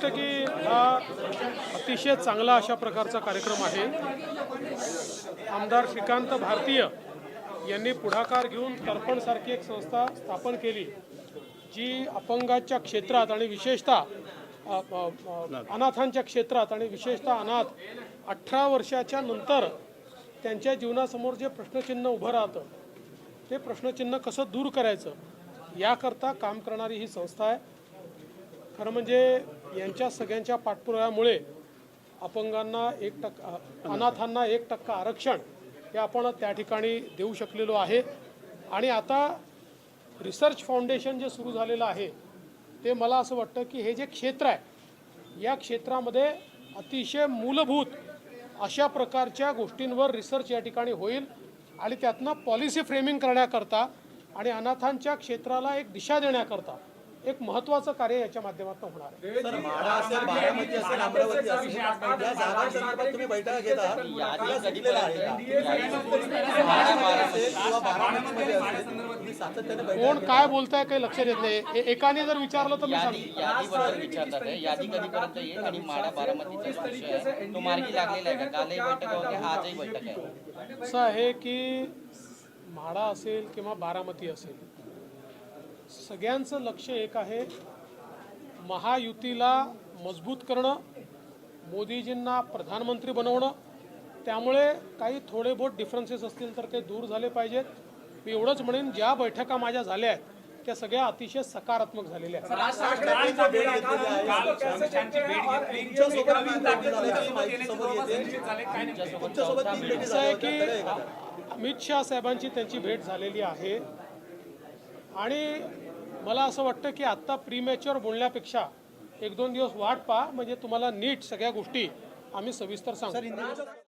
की हा अतिशय चांगला अशा प्रकारचा कार्यक्रम आहे. आमदार श्रीकांत भारतीय यांनी पुढाकार घेऊन तर्पणसारखी एक संस्था स्थापन केली जी अपंगाच्या क्षेत्रात आणि विशेषतः अनाथांच्या क्षेत्रात आणि विशेषतः अनाथ अठरा वर्षाच्या नंतर त्यांच्या जीवनासमोर जे प्रश्नचिन्ह उभं राहतं ते प्रश्नचिन्ह कसं दूर करायचं याकरता काम करणारी ही संस्था आहे. खरं म्हणजे यांच्या सगळ्यांच्या पाठपुराव्यामुळे अपंगांना एक टक्का अनाथांना एक टक्का आरक्षण हे आपण त्या ठिकाणी देऊ शकलेलो आहे. आणि आता रिसर्च फाउंडेशन जे सुरू झालेलं आहे ते मला असं वाटतं की हे जे क्षेत्र आहे या क्षेत्रामध्ये अतिशय मूलभूत अशा प्रकारच्या गोष्टींवर रिसर्च या ठिकाणी होईल आणि त्यातनं पॉलिसी फ्रेमिंग करण्याकरता आणि अनाथांच्या क्षेत्राला एक दिशा देण्याकरता एक महत्त्वाचं कार्य याच्या माध्यमातून होणार आहे. सर माढा असेल बारामती असेल अमरावती असेल या जागांसंदर्भात तुम्ही बैठका घेता यादी कधीलेला आहे का? माढा असेल किंवा बारामतीमध्ये असेल तुम्ही सातत्याने बैठका कोण काय बोलताय काही लक्षात येत नाही. ए- एकाने जर विचारलं तर मी यादी सांगतो. यादीबद्दल विचारतात आहे यादी कधीपर्यंत येईल आणि माडा बारामतीचा जो विषय आहे. तो मार्गी लागलेला आहे का? कालही बैठक होते आजही बैठक आहे असं आहे की म्हाडा असेल किंवा बारामती असेल सगळ्यांचं लक्ष एक आहे महायुतीला मजबूत करणं मोदीजींना प्रधानमंत्री बनवणं. त्यामुळे काही थोडे बहुत डिफरन्सेस असतील तर ते दूर झाले पाहिजेत. मी एवढंच म्हणेन ज्या बैठका माझ्या झाल्या आहेत त्या सगळ्या अतिशय सकारात्मक झालेल्या आहेत. ही असं आहे. का? अमित शहा साहेबांची त्यांची भेट झालेली आहे. आणि मला असं वाटतं की आत्ता प्रीमॅच्युअर बोलण्यापेक्षा एक दोन दिवस वाट पहा. म्हणजे तुम्हाला नीट सगळ्या गोष्टी आम्ही सविस्तर सांगतो